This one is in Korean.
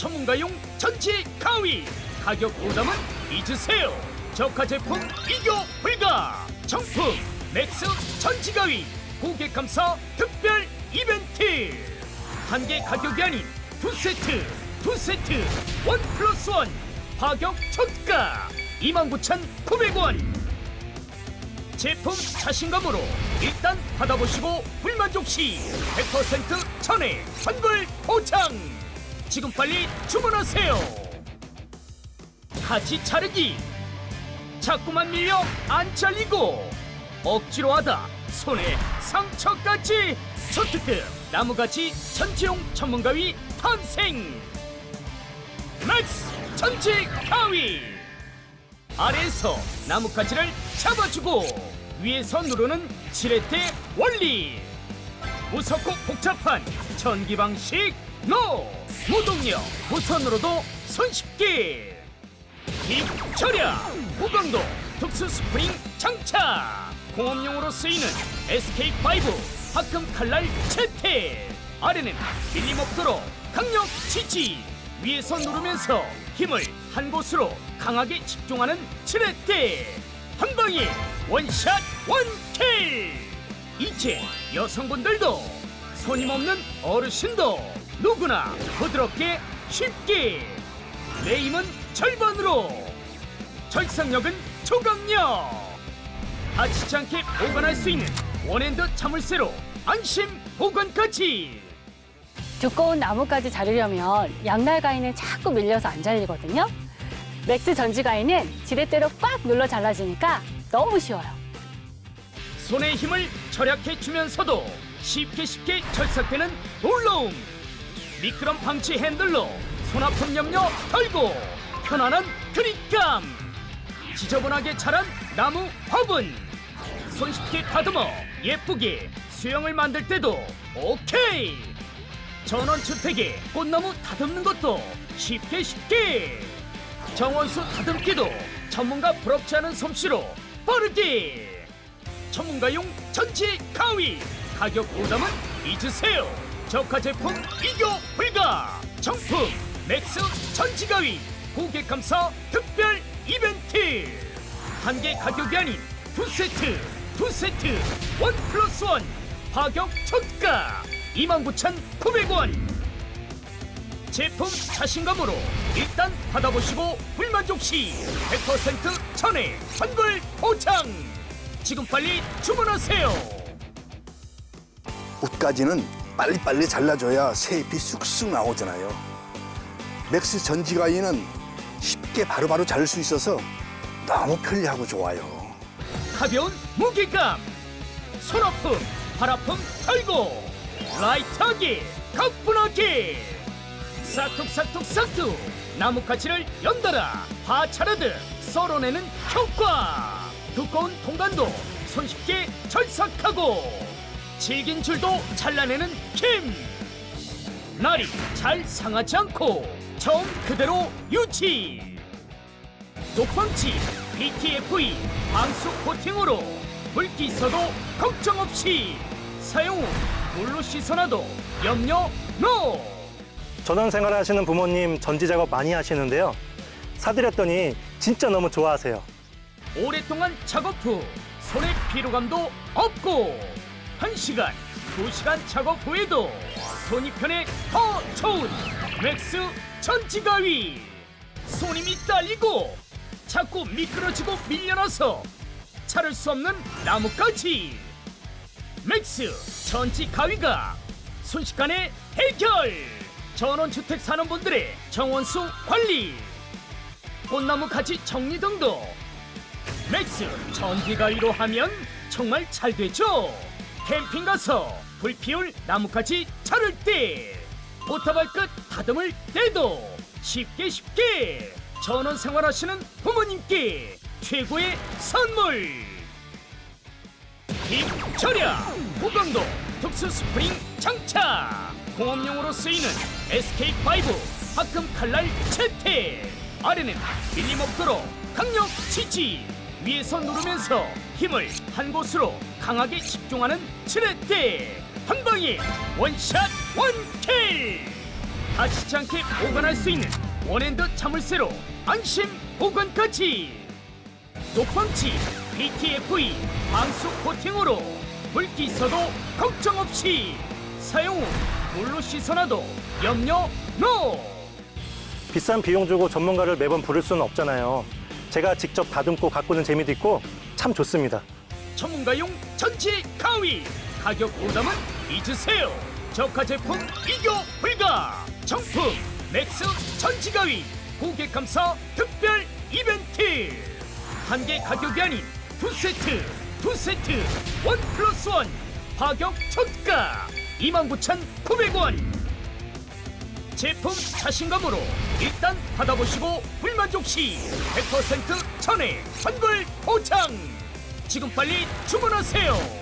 전문가용 전지 가위. 가격 부담은 잊으세요. 저가 제품 비교 불가. 정품 맥스 전지 가위. 고객 감사 특별 이벤트. 한 개 가격이 아닌 두 세트 두 세트. 원 플러스 원 가격 초가. 29,900원. 제품 자신감으로 일단 받아보시고 불만족 시 100% 천에 환불 보장 지금 빨리 주문하세요. 같이 자르기. 자꾸만 밀려 안 잘리고 억지로 하다 손에 상처까지. 초특급 나무가지 전지용 전문가위 탄생. 맥스 전지 가위. 아래에서 나뭇가지를 잡아주고 위에서 누르는 지렛대 원리. 무섭고 복잡한 전기 방식 노 무동력 무선으로도 손쉽게. 힙 절약 무강도 특수 스프링 장착 공업용으로 쓰이는 SK5 화금 칼날 채택 아래는 밀림 없도록 강력 지지. 위에서 누르면서 힘을 한 곳으로 강하게 집중하는 지렛대. 한 방에 원샷 원킬. 이제 여성분들도 손님 없는 어르신도 누구나 부드럽게 쉽게. 내 힘은 절반으로. 절삭력은 조각력. 다치지 않게 보관할 수 있는 원핸드 자물쇠로 안심 보관까지. 두꺼운 나무까지 자르려면 양날 가위는 자꾸 밀려서 안 잘리거든요. 맥스 전지 가위는 지렛대로 꽉 눌러 잘라지니까 너무 쉬워요. 손의 힘을 절약해 주면서도 쉽게 쉽게 절삭되는 놀라움 미끄럼 방치 핸들로 손 아픈 염려 덜고 편안한 그립감. 지저분하게 자란 나무 화분. 손쉽게 다듬어 예쁘게 수영을 만들 때도 오케이. 전원 주택에 꽃나무 다듬는 것도 쉽게 쉽게. 정원수 다듬기도 전문가 부럽지 않은 솜씨로 빠르게. 전문가용 전지 가위. 가격 부담은 잊으세요 저가 제품 비교 불가 정품 맥스 전지 가위 고객 감사 특별 이벤트. 한 개 가격이 아닌 두 세트 두 세트. 원 플러스 원 가격 초가 29,900원. 제품 자신감으로 일단 받아보시고 불만족 시 100% 천에 환불 보장. 지금 빨리 주문하세요. 옷가지는 빨리빨리 잘라줘야 새잎이 쑥쑥 나오잖아요. 맥스 전지가위는 쉽게 바로바로 자를 수 있어서 너무 편리하고 좋아요. 가벼운 무게감 손 아픔 발 아픔 털고 라이트하게 가뿐하게 싹둑싹둑 싹둑 나뭇가지를 연달아 파차르듯 썰어내는 효과 두꺼운 통간도 손쉽게 절삭하고 질긴 줄도 잘라내는 힘 날이 잘 상하지 않고 처음 그대로 유지 녹방치 BTFE 방수 코팅으로 물기 있어도 걱정 없이 사용 후 물로 씻어놔도 염려 노! 전원 생활하시는 부모님 전지 작업 많이 하시는데요. 사드렸더니 진짜 너무 좋아하세요. 오랫동안 작업 후 손의 피로감도 없고 한시간두시간 작업 후에도 손이 편해 더 좋은 맥스 전지가위. 손님이 딸리고 자꾸 미끄러지고 밀려나서 자를 수 없는 나뭇가지. 맥스 전지 가위가 순식간에 해결. 전원주택 사는 분들의 정원수 관리. 꽃나무 가지 정리 등도 맥스 전기 가위로 하면 정말 잘 되죠 캠핑 가서 불 피울 나뭇가지 자를 때 오타발 끝 다듬을 때도 쉽게 쉽게 전원 생활하시는 부모님께 최고의 선물. 힙 절약 무강도 특수 스프링 장착 공업용으로 쓰이는 SK5 화금 칼날 채택 아래는 밀림 없도록 강력 지지. 위에서 누르면서 힘을 한 곳으로 강하게 집중하는 지렛대 한 방에 원샷 원킬! 다치지 않게 보관할 수 있는 원핸드 자물쇠로 안심 보관까지. 녹방치 PTFE 방수 코팅으로 물기 있어도 걱정 없이 사용 후 물로 씻어놔도 염려 NO. 비싼 비용 주고 전문가를 매번 부를 수는 없잖아요. 제가 직접 다듬고 가꾸는 재미도 있고 참 좋습니다. 전문가용 전지 가위. 가격 부담은 잊으세요. 저가 제품 비교 불가. 정품 맥스 전지 가위. 고객 감사 특별 이벤트. 한 개 가격이 아닌 두 세트 두 세트. 원 플러스 원. 파격 초가. 29,900원 제품 자신감으로 일단 받아보시고 불만족 시 100% 천에 환불 보장 지금 빨리 주문하세요.